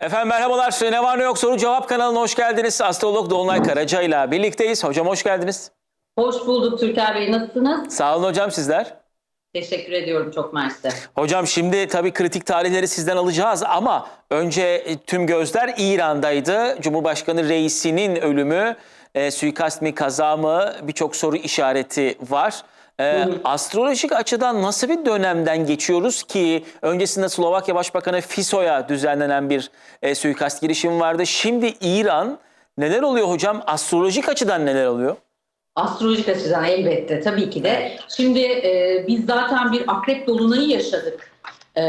Efendim merhabalar. Ne var ne yok soru cevap kanalına hoş geldiniz. Astrolog Dolunay Karaca ile birlikteyiz. Hocam hoş geldiniz. Hoş bulduk Türker Bey. Nasılsınız? Sağ olun hocam sizler. Teşekkür ediyorum çok mersi. Hocam şimdi tabii kritik tarihleri sizden alacağız ama önce e, tüm gözler İran'daydı. Cumhurbaşkanı reisinin ölümü, e, suikast mi kaza mı birçok soru işareti var. E, astrolojik açıdan nasıl bir dönemden geçiyoruz ki öncesinde Slovakya Başbakanı Fiso'ya düzenlenen bir e, suikast girişimi vardı. Şimdi İran neler oluyor hocam? Astrolojik açıdan neler oluyor? Astrolojik açıdan elbette tabii ki de. Şimdi e, biz zaten bir akrep dolunayı yaşadık. E,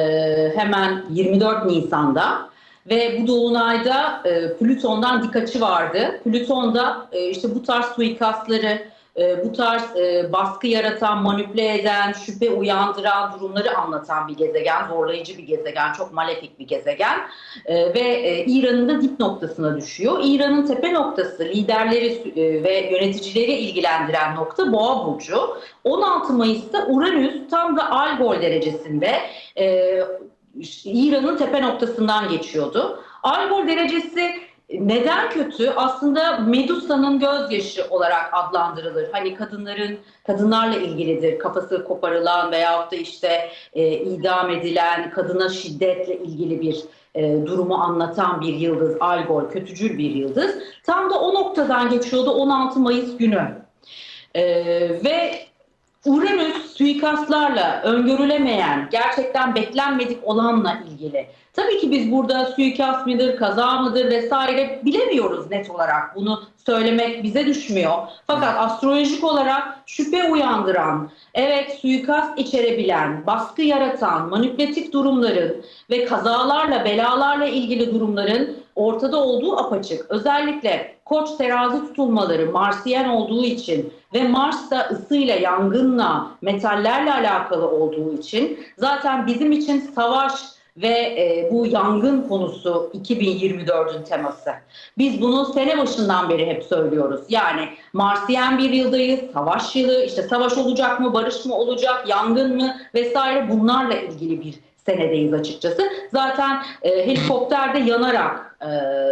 hemen 24 Nisan'da. Ve bu dolunayda e, Plüton'dan dik açı vardı. Plüton'da e, işte bu tarz suikastları, e, bu tarz e, baskı yaratan, manipüle eden, şüphe uyandıran durumları anlatan bir gezegen, zorlayıcı bir gezegen, çok malefik bir gezegen E, ve e, İran'ın da dip noktasına düşüyor. İran'ın tepe noktası, liderleri e, ve yöneticileri ilgilendiren nokta Boğa burcu. 16 Mayıs'ta Uranüs tam da Algol derecesinde İran'ın tepe noktasından geçiyordu. Algol derecesi neden kötü? Aslında Medusa'nın gözyaşı olarak adlandırılır. Hani kadınların kadınlarla ilgilidir. Kafası koparılan veyahut da işte e, idam edilen kadına şiddetle ilgili bir e, durumu anlatan bir yıldız. Algol kötücül bir yıldız. Tam da o noktadan geçiyordu 16 Mayıs günü. E, ve Uranüs suikastlarla öngörülemeyen, gerçekten beklenmedik olanla ilgili. Tabii ki biz burada suikast mıdır, kaza mıdır vesaire bilemiyoruz net olarak. Bunu söylemek bize düşmüyor. Fakat astrolojik olarak şüphe uyandıran, evet suikast içerebilen, baskı yaratan, manipülatif durumların ve kazalarla, belalarla ilgili durumların ortada olduğu apaçık. Özellikle koç terazi tutulmaları Marsiyen olduğu için ve Mars da ısıyla, yangınla, metallerle alakalı olduğu için zaten bizim için savaş ve e, bu yangın konusu 2024'ün teması. Biz bunu sene başından beri hep söylüyoruz. Yani Marsiyen bir yıldayız, savaş yılı, işte savaş olacak mı, barış mı olacak, yangın mı vesaire bunlarla ilgili bir senedeyiz açıkçası. Zaten e, helikopterde yanarak e,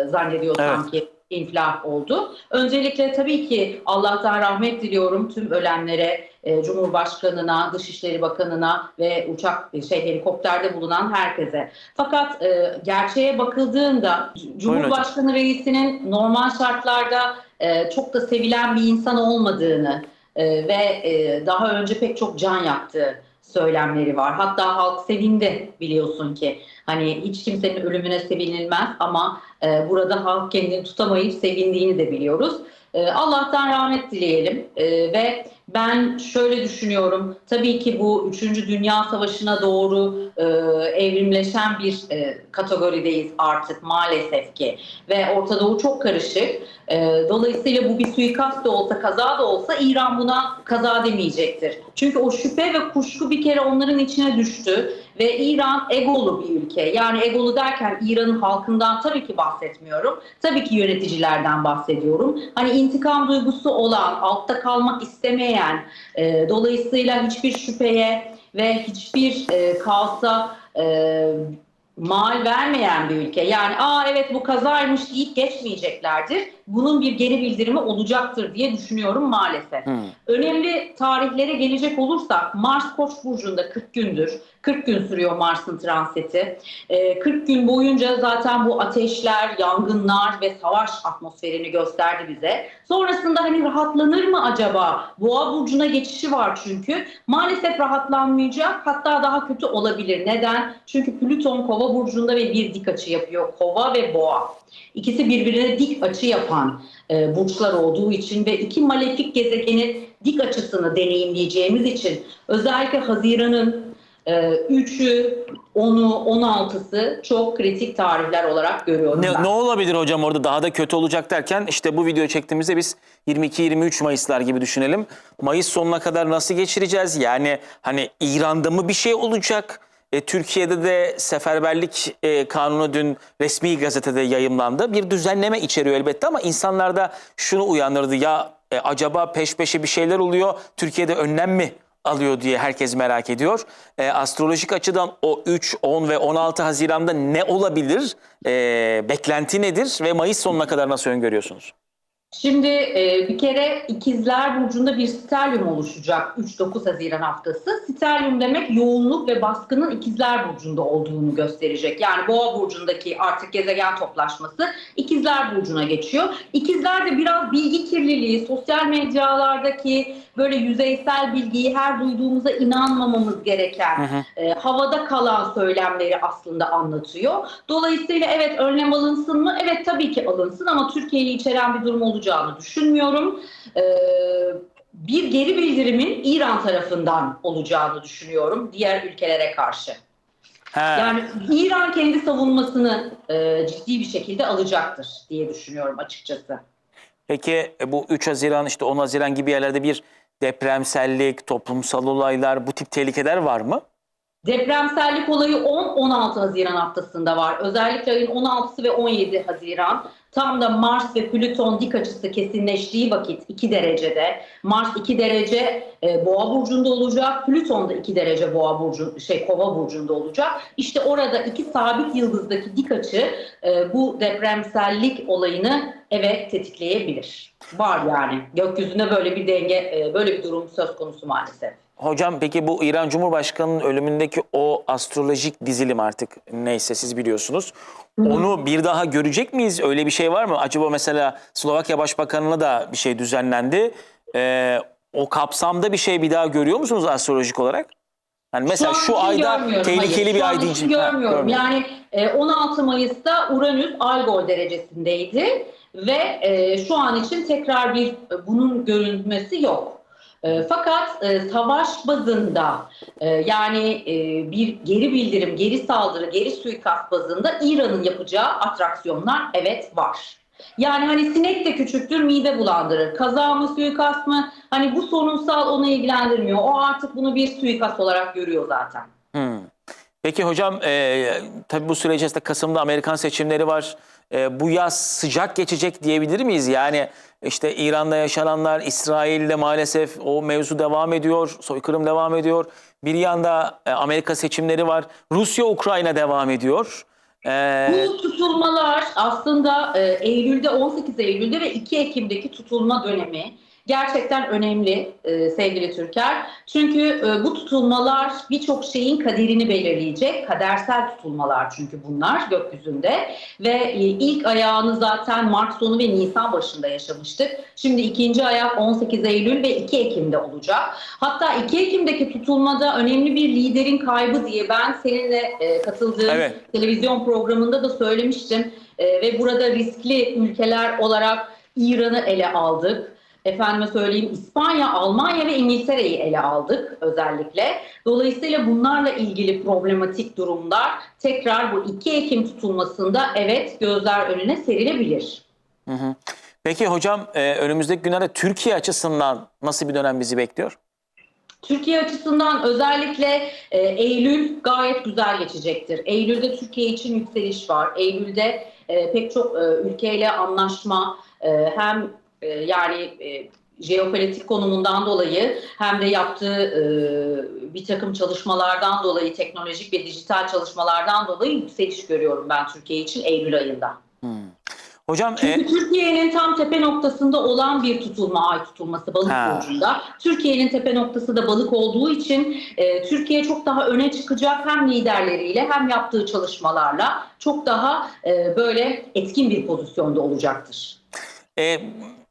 zannediyorsam Evet. ki infilak oldu. Öncelikle tabii ki Allah'tan rahmet diliyorum tüm ölenlere, e, Cumhurbaşkanına, Dışişleri Bakanına ve uçak şey helikopterde bulunan herkese. Fakat e, gerçeğe bakıldığında Cumhurbaşkanı reisinin normal şartlarda e, çok da sevilen bir insan olmadığını e, ve e, daha önce pek çok can yaktığı söylemleri var. Hatta halk sevindi biliyorsun ki. Hani hiç kimsenin ölümüne sevinilmez ama e, burada halk kendini tutamayıp sevindiğini de biliyoruz. E, Allah'tan rahmet dileyelim E, ve ben şöyle düşünüyorum. Tabii ki bu 3. Dünya Savaşı'na doğru e, evrimleşen bir e, kategorideyiz artık maalesef ki. Ve Orta Doğu çok karışık. Dolayısıyla bu bir suikast da olsa, kaza da olsa İran buna kaza demeyecektir. Çünkü o şüphe ve kuşku bir kere onların içine düştü. Ve İran egolu bir ülke. Yani egolu derken İran'ın halkından tabii ki bahsetmiyorum. Tabii ki yöneticilerden bahsediyorum. Hani intikam duygusu olan, altta kalmak istemeyen, e, dolayısıyla hiçbir şüpheye ve hiçbir e, kaosa e, mal vermeyen bir ülke. Yani aa evet bu kazaymış deyip geçmeyeceklerdir. Bunun bir geri bildirimi olacaktır diye düşünüyorum maalesef. Hmm. Önemli tarihlere gelecek olursak Mars Koç burcunda 40 gündür. 40 gün sürüyor Mars'ın transiti. Ee, 40 gün boyunca zaten bu ateşler, yangınlar ve savaş atmosferini gösterdi bize. Sonrasında hani rahatlanır mı acaba? Boğa burcuna geçişi var çünkü. Maalesef rahatlanmayacak. Hatta daha kötü olabilir. Neden? Çünkü Plüton Kova burcunda ve bir dik açı yapıyor. Kova ve Boğa. İkisi birbirine dik açı yapan e, burçlar olduğu için ve iki malefik gezegenin dik açısını deneyimleyeceğimiz için özellikle Haziran'ın e, 3'ü, 10'u, 16'sı çok kritik tarihler olarak görüyorum ben. Ne, ne olabilir hocam orada daha da kötü olacak derken işte bu videoyu çektiğimizde biz 22-23 Mayıslar gibi düşünelim. Mayıs sonuna kadar nasıl geçireceğiz? Yani hani İran'da mı bir şey olacak? E, Türkiye'de de seferberlik e, kanunu dün resmi gazetede yayımlandı. Bir düzenleme içeriyor elbette ama insanlarda şunu uyandırdı. Ya e, acaba peş peşe bir şeyler oluyor. Türkiye'de önlem mi alıyor diye herkes merak ediyor. E, astrolojik açıdan o 3, 10 ve 16 Haziran'da ne olabilir? E, beklenti nedir ve Mayıs sonuna kadar nasıl öngörüyorsunuz? Şimdi e, bir kere ikizler burcunda bir stelyum oluşacak 3-9 Haziran haftası. Stelyum demek yoğunluk ve baskının ikizler burcunda olduğunu gösterecek. Yani boğa burcundaki artık gezegen toplaşması ikizler burcuna geçiyor. İkizler de biraz bilgi kirliliği, sosyal medyalardaki böyle yüzeysel bilgiyi her duyduğumuza inanmamamız gereken e, havada kalan söylemleri aslında anlatıyor. Dolayısıyla evet önlem alınsın mı? Evet tabii ki alınsın ama Türkiye'yi içeren bir durum olacağını düşünmüyorum. Ee, bir geri bildirimin İran tarafından olacağını düşünüyorum diğer ülkelere karşı. Ha, Yani İran kendi savunmasını e, ciddi bir şekilde alacaktır diye düşünüyorum açıkçası. Peki e, bu 3 Haziran işte 10 Haziran gibi yerlerde bir depremsellik, toplumsal olaylar bu tip tehlikeler var mı? Depremsellik olayı 10-16 Haziran haftasında var. Özellikle ayın 16'sı ve 17 Haziran. Tam da Mars ve Plüton dik açısı kesinleştiği vakit 2 derecede. Mars 2 derece e, Boğa burcunda olacak. Plüton da 2 derece Boğa burcu şey Kova burcunda olacak. İşte orada iki sabit yıldızdaki dik açı e, bu depremsellik olayını evet tetikleyebilir. Var yani. Gökyüzünde böyle bir denge, e, böyle bir durum söz konusu maalesef. Hocam peki bu İran Cumhurbaşkanı'nın ölümündeki o astrolojik dizilim artık neyse siz biliyorsunuz. Onu bir daha görecek miyiz? Öyle bir şey var mı? Acaba mesela Slovakya Başbakanı'na da bir şey düzenlendi. Ee, o kapsamda bir şey bir daha görüyor musunuz astrolojik olarak? Yani mesela şu, için ayda görmüyorum, tehlikeli hayır. bir Şu ay diyeceğim. Ha, görmüyorum. görmüyorum. Yani e, 16 Mayıs'ta Uranüs Algol derecesindeydi ve e, şu an için tekrar bir e, bunun görünmesi yok. E, fakat e, savaş bazında e, yani e, bir geri bildirim, geri saldırı, geri suikast bazında İran'ın yapacağı atraksiyonlar evet var. Yani hani sinek de küçüktür, mide bulandırır. Kaza mı, suikast mı? Hani bu sorunsal onu ilgilendirmiyor. O artık bunu bir suikast olarak görüyor zaten. Hmm. Peki hocam e, tabii bu süre içerisinde Kasım'da Amerikan seçimleri var. E, bu yaz sıcak geçecek diyebilir miyiz? Yani işte İran'da yaşananlar, İsrail'de maalesef o mevzu devam ediyor, soykırım devam ediyor. Bir yanda e, Amerika seçimleri var. Rusya-Ukrayna devam ediyor. E, Bu tutulmalar aslında e, Eylül'de 18 Eylül'de ve 2 Ekim'deki tutulma dönemi gerçekten önemli e, sevgili Türker. Çünkü e, bu tutulmalar birçok şeyin kaderini belirleyecek. Kadersel tutulmalar çünkü bunlar gökyüzünde. Ve e, ilk ayağını zaten Mart sonu ve Nisan başında yaşamıştık. Şimdi ikinci ayak 18 Eylül ve 2 Ekim'de olacak. Hatta 2 Ekim'deki tutulmada önemli bir liderin kaybı diye ben seninle e, katıldığım Evet. televizyon programında da söylemiştim. E, ve burada riskli ülkeler olarak İran'ı ele aldık. Efendime söyleyeyim İspanya, Almanya ve İngiltere'yi ele aldık özellikle. Dolayısıyla bunlarla ilgili problematik durumlar tekrar bu 2 Ekim tutulmasında evet gözler önüne serilebilir. hı hı. Peki hocam e, önümüzdeki günlerde Türkiye açısından nasıl bir dönem bizi bekliyor? Türkiye açısından özellikle e, Eylül gayet güzel geçecektir. Eylül'de Türkiye için yükseliş var. Eylül'de e, pek çok e, ülkeyle anlaşma e, hem e, yani e, jeopolitik konumundan dolayı hem de yaptığı e, bir takım çalışmalardan dolayı teknolojik ve dijital çalışmalardan dolayı yükseliş görüyorum ben Türkiye için Eylül ayında. Hocam e, Çünkü Türkiye'nin tam tepe noktasında olan bir tutulma, ay tutulması balık Ha. burcunda. Türkiye'nin tepe noktası da balık olduğu için e, Türkiye çok daha öne çıkacak hem liderleriyle hem yaptığı çalışmalarla çok daha e, böyle etkin bir pozisyonda olacaktır. E,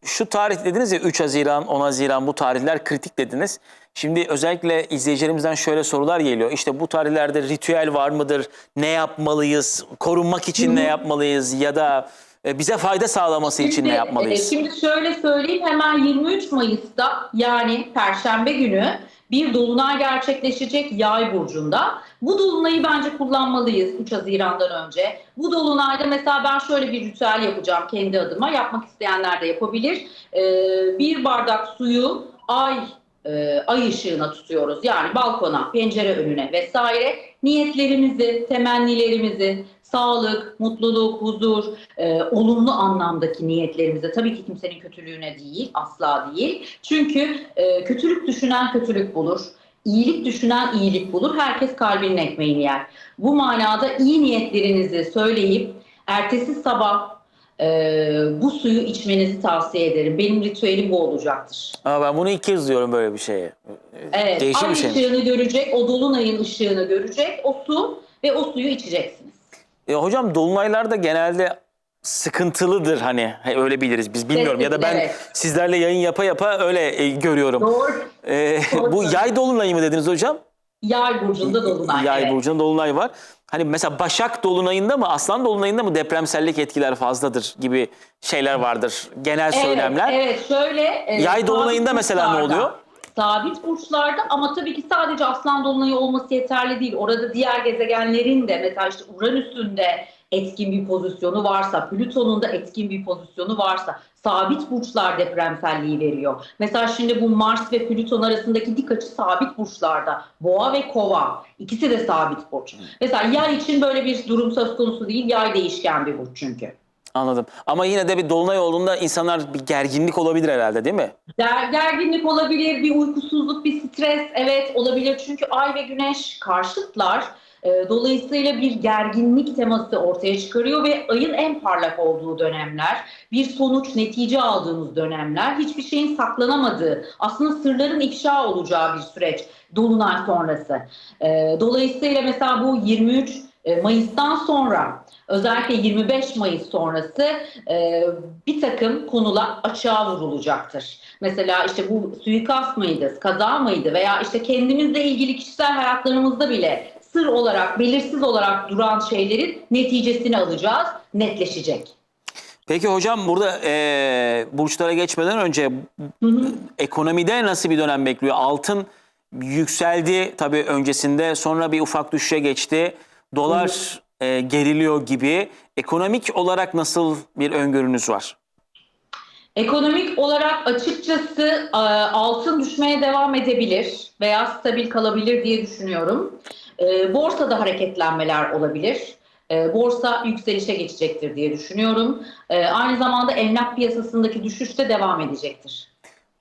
şu tarih dediniz ya 3 Haziran, 10 Haziran bu tarihler kritik dediniz. Şimdi özellikle izleyicilerimizden şöyle sorular geliyor. İşte bu tarihlerde ritüel var mıdır? Ne yapmalıyız? Korunmak için ne yapmalıyız? Ya da e, bize fayda sağlaması için ne Şimdi, yapmalıyız? e, Şimdi şöyle söyleyeyim hemen 23 Mayıs'ta yani Perşembe günü bir dolunay gerçekleşecek Yay burcunda. Bu dolunayı bence kullanmalıyız 3 Haziran'dan önce. Bu dolunayda mesela ben şöyle bir ritüel yapacağım kendi adıma. Yapmak isteyenler de yapabilir. Ee, bir bardak suyu ay e, ay ışığına tutuyoruz. Yani balkona, pencere önüne vesaire. Niyetlerimizi, temennilerimizi, sağlık, mutluluk, huzur, e, olumlu anlamdaki niyetlerimize tabii ki kimsenin kötülüğüne değil, asla değil. Çünkü e, kötülük düşünen kötülük bulur. iyilik düşünen iyilik bulur. Herkes kalbinin ekmeğini yer. Bu manada iyi niyetlerinizi söyleyip ertesi sabah e, bu suyu içmenizi tavsiye ederim. Benim ritüelim bu olacaktır. Ama ben bunu ilk kez diyorum böyle bir şeyi. Evet, Değişik ay bir şey. ışığını görecek, o dolunayın ışığını görecek, o su ve o suyu içeceksiniz. E, hocam dolunaylar da genelde sıkıntılıdır hani He, öyle biliriz biz bilmiyorum ya da ben Evet. sizlerle yayın yapa yapa öyle e, görüyorum. Doğru. E, Doğru. bu yay dolunayı mı dediniz hocam? Yay burcunda dolunay. Yay evet. burcunda dolunay var. Hani mesela Başak dolunayında mı Aslan dolunayında mı depremsellik etkiler fazladır gibi şeyler vardır. Genel söylemler. Evet, evet şöyle. e, Yay sabit dolunayında mesela ne burçlarda- oluyor? Sabit burçlarda ama tabii ki sadece aslan dolunayı olması yeterli değil. Orada diğer gezegenlerin de mesela işte Uranüs'ün de etkin bir pozisyonu varsa, Plüton'un da etkin bir pozisyonu varsa sabit burçlar depremselliği veriyor. Mesela şimdi bu Mars ve Plüton arasındaki dik açı sabit burçlarda. Boğa ve Kova ikisi de sabit burç. Mesela yay için böyle bir durum söz konusu değil. Yay değişken bir burç çünkü. Anladım. Ama yine de bir dolunay olduğunda insanlar bir gerginlik olabilir herhalde değil mi? Der, gerginlik olabilir, bir uykusuzluk, bir stres evet olabilir. Çünkü ay ve güneş karşıtlar. Ee, Dolayısıyla bir gerginlik teması ortaya çıkarıyor ve ayın en parlak olduğu dönemler, bir sonuç, netice aldığımız dönemler, hiçbir şeyin saklanamadığı, aslında sırların ifşa olacağı bir süreç Dolunay sonrası. Ee, Dolayısıyla mesela bu 23 Mayıs'tan sonra özellikle 25 Mayıs sonrası e, bir takım konular açığa vurulacaktır. Mesela işte bu suikast mıydı, kaza mıydı veya işte kendimizle ilgili kişisel hayatlarımızda bile sır olarak, belirsiz olarak duran şeylerin neticesini alacağız, netleşecek. Peki hocam burada eee, burçlara geçmeden önce Hı hı. ekonomide nasıl bir dönem bekliyor? Altın yükseldi tabii öncesinde sonra bir ufak düşüşe geçti. Dolar eee, geriliyor gibi. Ekonomik olarak nasıl bir öngörünüz var? Ekonomik olarak açıkçası e, altın düşmeye devam edebilir veya stabil kalabilir diye düşünüyorum. E, Borsada hareketlenmeler olabilir. E, Borsa yükselişe geçecektir diye düşünüyorum. E, Aynı zamanda emlak piyasasındaki düşüş de devam edecektir.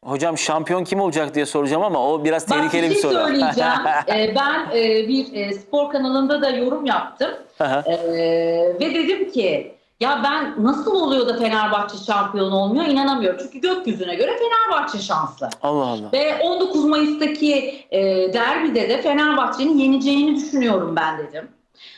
Hocam şampiyon kim olacak diye soracağım ama o biraz Bak tehlikeli bir şey soru. söyleyeceğim. E, ben e, bir e, spor kanalında da yorum yaptım. Aha. E, ve dedim ki ya ben nasıl oluyor da Fenerbahçe şampiyon olmuyor inanamıyorum. Çünkü gökyüzüne göre Fenerbahçe şanslı. Allah Allah. Ve 19 Mayıs'taki e, derbide de Fenerbahçe'nin yeneceğini düşünüyorum ben dedim.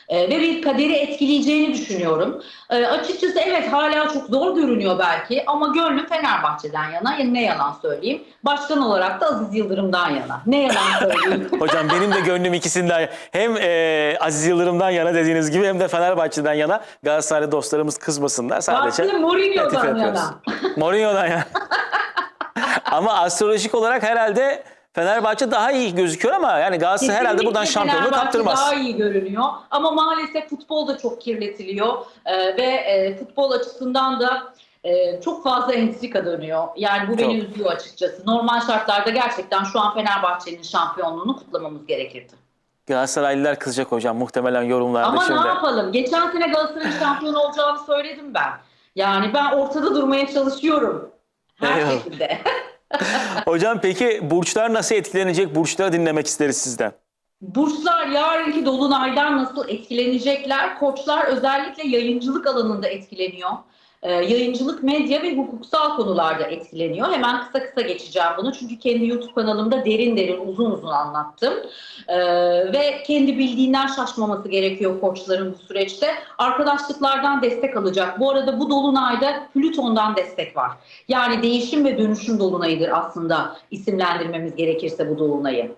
E, ve bir kaderi etkileyeceğini düşünüyorum. E, açıkçası evet hala çok zor görünüyor belki ama gönlüm Fenerbahçe'den yana. Ya ne yalan söyleyeyim. Başkan olarak da Aziz Yıldırım'dan yana. Ne yalan söyleyeyim. Hocam benim de gönlüm ikisinden hem eee, Aziz Yıldırım'dan yana dediğiniz gibi hem de Fenerbahçe'den yana Galatasaraylı dostlarımız kızmasınlar sadece. Baktım Mourinho'dan yana. Mourinho'dan yana. ama astrolojik olarak herhalde Fenerbahçe daha iyi gözüküyor ama yani Galatasaray herhalde buradan Kesinlikle şampiyonluğu kaptırmaz. daha iyi görünüyor. Ama maalesef futbol da çok kirletiliyor. Ee, ve e, futbol açısından da e, çok fazla entrika dönüyor. Yani bu beni Çok. üzüyor açıkçası. Normal şartlarda gerçekten şu an Fenerbahçe'nin şampiyonluğunu kutlamamız gerekirdi. Galatasaraylılar kızacak hocam muhtemelen yorumlarda Ama şimdi. ne yapalım? Geçen sene Galatasaray'ın şampiyon olacağını söyledim ben. Yani ben ortada durmaya çalışıyorum. Her Eyvallah. şekilde. Hocam peki burçlar nasıl etkilenecek? Burçları dinlemek isteriz sizden. Burçlar yarınki dolunaydan nasıl etkilenecekler? Koçlar özellikle yayıncılık alanında etkileniyor. Ee, yayıncılık, medya ve hukuksal konularda etkileniyor. Hemen kısa kısa geçeceğim bunu. Çünkü kendi YouTube kanalımda derin derin uzun uzun anlattım. Ee, ve kendi bildiğinden şaşmaması gerekiyor koçların bu süreçte. Arkadaşlıklardan destek alacak. Bu arada bu dolunayda Plüton'dan destek var. Yani değişim ve dönüşüm dolunayıdır aslında isimlendirmemiz gerekirse bu dolunayı.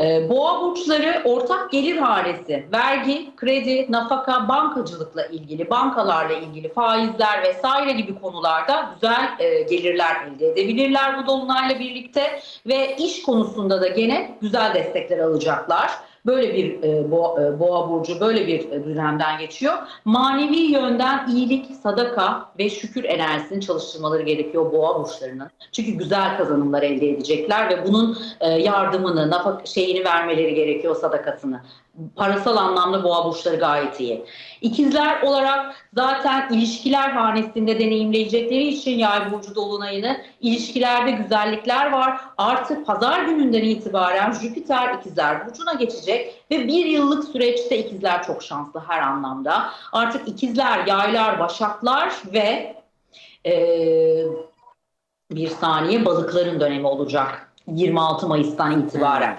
Ee, Boğa burçları ortak gelir hanesi, vergi, kredi, nafaka, bankacılıkla ilgili, bankalarla ilgili faizler vesaire gibi konularda güzel e, gelirler elde edebilirler bu dolunayla birlikte ve iş konusunda da gene güzel destekler alacaklar. Böyle bir e, boğa, e, boğa burcu böyle bir e, geçiyor. Manevi yönden iyilik, sadaka ve şükür enerjisini çalıştırmaları gerekiyor boğa burçlarının. Çünkü güzel kazanımlar elde edecekler ve bunun e, yardımını, nafak şeyini vermeleri gerekiyor sadakasını. Parasal anlamda boğa burçları gayet iyi. İkizler olarak zaten ilişkiler hanesinde deneyimleyecekleri için yay burcu dolunayını ilişkilerde güzellikler var. Artık pazar gününden itibaren Jüpiter ikizler burcuna geçecek ve bir yıllık süreçte ikizler çok şanslı her anlamda. Artık ikizler, yaylar, başaklar ve eee, bir saniye balıkların dönemi olacak 26 Mayıs'tan itibaren.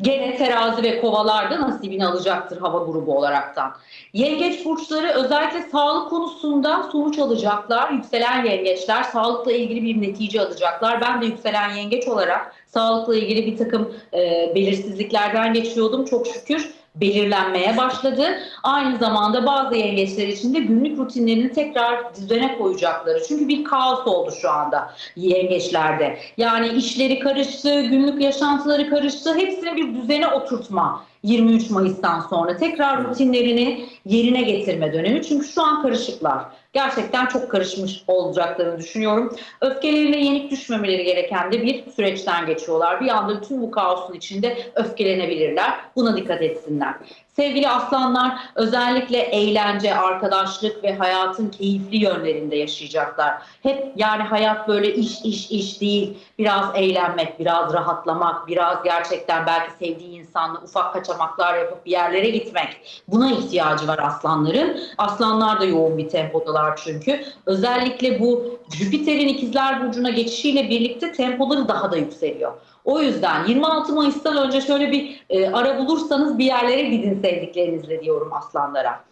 Gene terazi ve kovalar da nasibini alacaktır hava grubu olaraktan. Yengeç burçları özellikle sağlık konusunda sonuç alacaklar. Yükselen yengeçler sağlıkla ilgili bir netice alacaklar. Ben de yükselen yengeç olarak sağlıkla ilgili bir takım e, belirsizliklerden geçiyordum. Çok şükür belirlenmeye başladı. Aynı zamanda bazı yengeçler için de günlük rutinlerini tekrar düzene koyacakları. Çünkü bir kaos oldu şu anda yengeçlerde. Yani işleri karıştı, günlük yaşantıları karıştı. Hepsini bir düzene oturtma 23 Mayıs'tan sonra. Tekrar rutinlerini yerine getirme dönemi. Çünkü şu an karışıklar. Gerçekten çok karışmış olacaklarını düşünüyorum. Öfkelerine yenik düşmemeleri gereken de bir süreçten geçiyorlar. Bir anda tüm bu kaosun içinde öfkelenebilirler. Buna dikkat etsinler. Sevgili aslanlar özellikle eğlence, arkadaşlık ve hayatın keyifli yönlerinde yaşayacaklar. Hep yani hayat böyle iş iş iş değil. Biraz eğlenmek, biraz rahatlamak, biraz gerçekten belki sevdiği insanla ufak kaçamaklar yapıp bir yerlere gitmek. Buna ihtiyacı var aslanların. Aslanlar da yoğun bir tempodalar çünkü. Özellikle bu Jüpiter'in ikizler burcuna geçişiyle birlikte tempoları daha da yükseliyor. O yüzden 26 Mayıs'tan önce şöyle bir e, ara bulursanız bir yerlere gidin sevdiklerinizle diyorum aslanlara.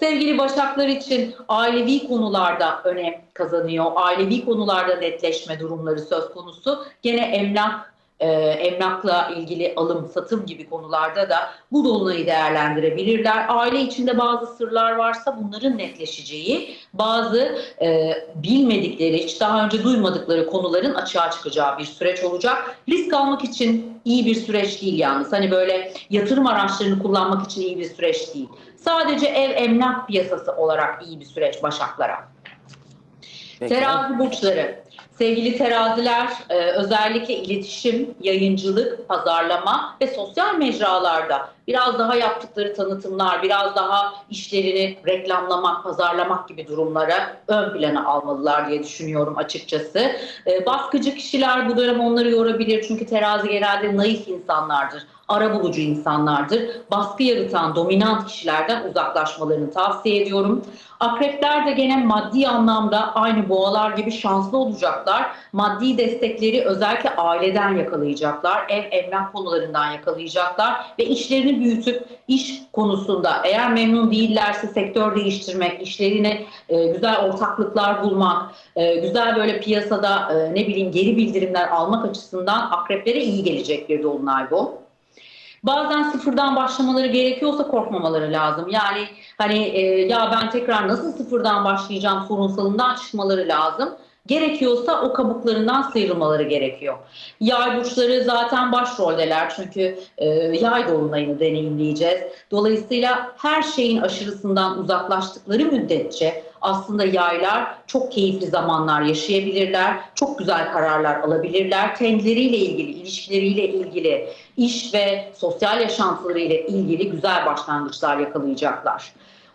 Sevgili Başaklar için ailevi konularda önem kazanıyor. Ailevi konularda netleşme durumları söz konusu. Gene emlak e, emlakla ilgili alım satım gibi konularda da bu dolunayı değerlendirebilirler. Aile içinde bazı sırlar varsa bunların netleşeceği, bazı e, bilmedikleri, hiç daha önce duymadıkları konuların açığa çıkacağı bir süreç olacak. Risk almak için iyi bir süreç değil yalnız. Hani böyle yatırım araçlarını kullanmak için iyi bir süreç değil. Sadece ev emlak piyasası olarak iyi bir süreç Başaklara. Peki. Terazi burçları. Sevgili teraziler e, özellikle iletişim, yayıncılık, pazarlama ve sosyal mecralarda biraz daha yaptıkları tanıtımlar, biraz daha işlerini reklamlamak, pazarlamak gibi durumlara ön plana almalılar diye düşünüyorum açıkçası. E, baskıcı kişiler bu dönem onları yorabilir çünkü terazi genelde naif insanlardır arabulucu insanlardır. Baskı yaratan dominant kişilerden uzaklaşmalarını tavsiye ediyorum. Akrepler de gene maddi anlamda aynı boğalar gibi şanslı olacaklar. Maddi destekleri özellikle aileden yakalayacaklar. Ev emlak konularından yakalayacaklar ve işlerini büyütüp iş konusunda eğer memnun değillerse sektör değiştirmek, işlerine e, güzel ortaklıklar bulmak, e, güzel böyle piyasada e, ne bileyim geri bildirimler almak açısından akreplere iyi gelecek bir dolunay bu. Bazen sıfırdan başlamaları gerekiyorsa korkmamaları lazım. Yani hani e, ya ben tekrar nasıl sıfırdan başlayacağım sorunsalından çıkmaları lazım. Gerekiyorsa o kabuklarından sıyrılmaları gerekiyor. Yay burçları zaten başroldeler çünkü e, yay dolunayını deneyimleyeceğiz. Dolayısıyla her şeyin aşırısından uzaklaştıkları müddetçe aslında yaylar çok keyifli zamanlar yaşayabilirler. Çok güzel kararlar alabilirler. Kendileriyle ilgili, ilişkileriyle ilgili, iş ve sosyal yaşantılarıyla ilgili güzel başlangıçlar yakalayacaklar.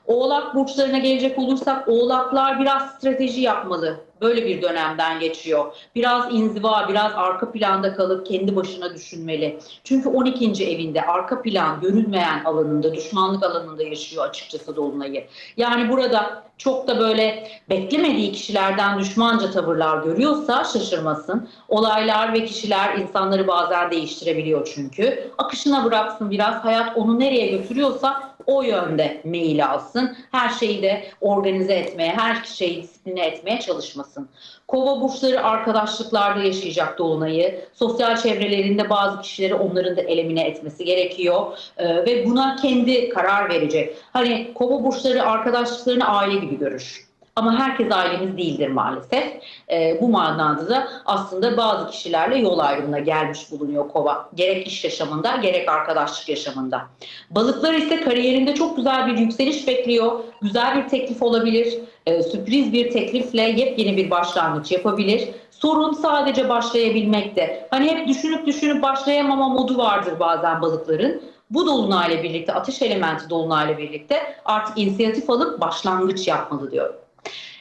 Oğlak burçlarına gelecek olursak oğlaklar biraz strateji yapmalı. Böyle bir dönemden geçiyor. Biraz inziva, biraz arka planda kalıp kendi başına düşünmeli. Çünkü 12. evinde arka plan görünmeyen alanında, düşmanlık alanında yaşıyor açıkçası Dolunay'ı. Yani burada çok da böyle beklemediği kişilerden düşmanca tavırlar görüyorsa şaşırmasın. Olaylar ve kişiler insanları bazen değiştirebiliyor çünkü. Akışına bıraksın biraz. Hayat onu nereye götürüyorsa o yönde meyil alsın. Her şeyi de organize etmeye, her şeyi disipline etmeye çalışmasın. Kova burçları arkadaşlıklarda yaşayacak dolunayı. Sosyal çevrelerinde bazı kişileri onların da elimine etmesi gerekiyor. Ee, ve buna kendi karar verecek. Hani kova burçları arkadaşlıklarını aile gibi görür. Ama herkes ailemiz değildir maalesef. Ee, bu manada da aslında bazı kişilerle yol ayrımına gelmiş bulunuyor kova. Gerek iş yaşamında gerek arkadaşlık yaşamında. Balıklar ise kariyerinde çok güzel bir yükseliş bekliyor. Güzel bir teklif olabilir. Ee, sürpriz bir teklifle yepyeni bir başlangıç yapabilir. Sorun sadece başlayabilmekte. Hani hep düşünüp düşünüp başlayamama modu vardır bazen balıkların. bu dolunayla birlikte, ateş elementi dolunayla birlikte artık inisiyatif alıp başlangıç yapmalı diyorum.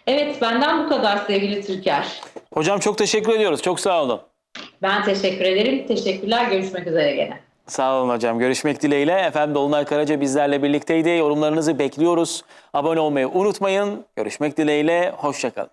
Evet benden bu kadar sevgili Türker. Hocam çok teşekkür ediyoruz. Çok sağ olun. Ben teşekkür ederim. Teşekkürler. Görüşmek üzere gene. Sağ olun hocam. Görüşmek dileğiyle. Efendim Dolunay Karaca bizlerle birlikteydi. Yorumlarınızı bekliyoruz. Abone olmayı unutmayın. Görüşmek dileğiyle. Hoşçakalın.